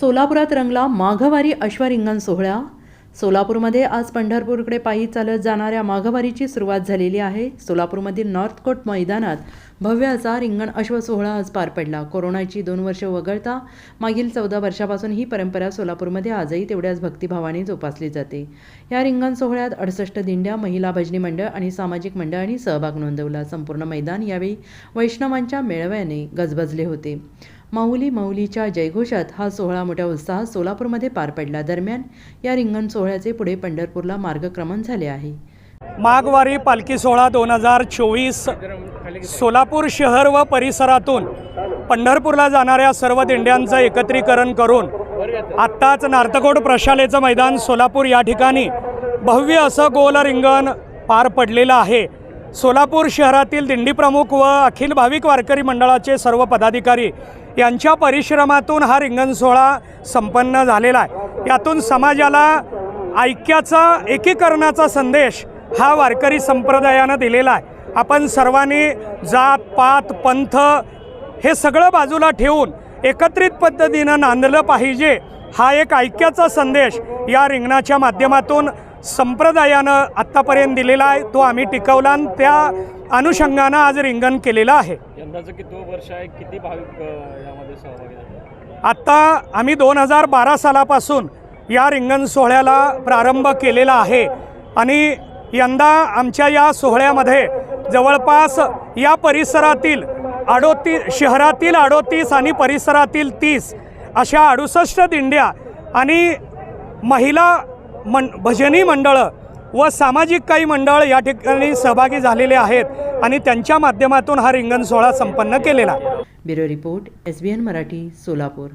सोलापुरात रंगला माघवारी अश्वरिंगण सोहळा. सोलापूरमध्ये आज पंढरपूरकडे पायी चालत जाणाऱ्या माघवारीची सुरुवात झालेली आहे. सोलापूरमधील नॉर्थकोट मैदानात भव्य असा रिंगण अश्व सोहळा आज पार पडला. कोरोनाची दोन वर्ष वगळता मागील चौदा वर्षापासून ही परंपरा सोलापूरमध्ये आजही तेवढ्याच भक्तिभावाने जोपासली जाते. या रिंगण सोहळ्यात अडसष्ट दिंड्या महिला भजनी मंडळ आणि सामाजिक मंडळांनी सहभाग नोंदवला. संपूर्ण मैदान यावेळी वैष्णवांच्या मेळव्याने गजबजले होते. माऊली माऊलीच्या जयघोषात हा सोहळा मोठ्या उत्साहात सोलापूरमध्ये पार पडला. दरम्यान या रिंगण सोहळ्याचे पुढे पंढरपूरला मार्गक्रमण झाले आहे. माघवारी पालखी सोहळा दोन हजार चोवीस सोलापूर शहर व परिसरातून पंढरपूरला जाणाऱ्या सर्व दिंड्यांचं एकत्रीकरण करून आत्ताच नार्तकोट प्रशालेचं मैदान सोलापूर या ठिकाणी भव्य असं गोल रिंगण पार पडलेलं आहे. सोलापूर शहरातील दिंडी प्रमुख व अखिल भाविक वारकरी मंडळाचे सर्व पदाधिकारी यांच्या परिश्रमातून हा रिंगण सोहळा संपन्न झालेला आहे. यातून समाजाला ऐक्याचा एकीकरणाचा संदेश हा वारकरी संप्रदायानं दिलेला आहे. आपण सर्वांनी जात पात पंथ हे सगळं बाजूला ठेवून एकत्रित पद्धतीनं नांदलं पाहिजे हा एक ऐक्याचा संदेश या रिंगणाच्या माध्यमातून संप्रदायानं आत्तापर्यंत दिलेला आहे. तो आम्ही टिकवला आणि त्या अनुषंगानं आज रिंगण केलेलं आहे. यंदाचं किती वर्ष आहे किती भाविक अ, यामध्ये सहभागी झाले? आत्ता आम्ही दोन हजार बारा सालापासून या रिंगण सोहळ्याला प्रारंभ केलेला आहे. आणि यंदा आमच्या या सोहळ्यामध्ये जवळपास या परिसरातील अडोतीस शहरातील अडोतीस आणि परिसरातील तीस अशा अडुसष्ट दिंड्या आणि महिला मं भजनी मंडळं व सामाजिक काही मंडळ या ठिकाणी सहभागी झालेले आहेत आणि त्यांच्या माध्यमातून हा रिंगण सोहळा संपन्न केलेला. आहे bureau report S B N Marathi Solapur.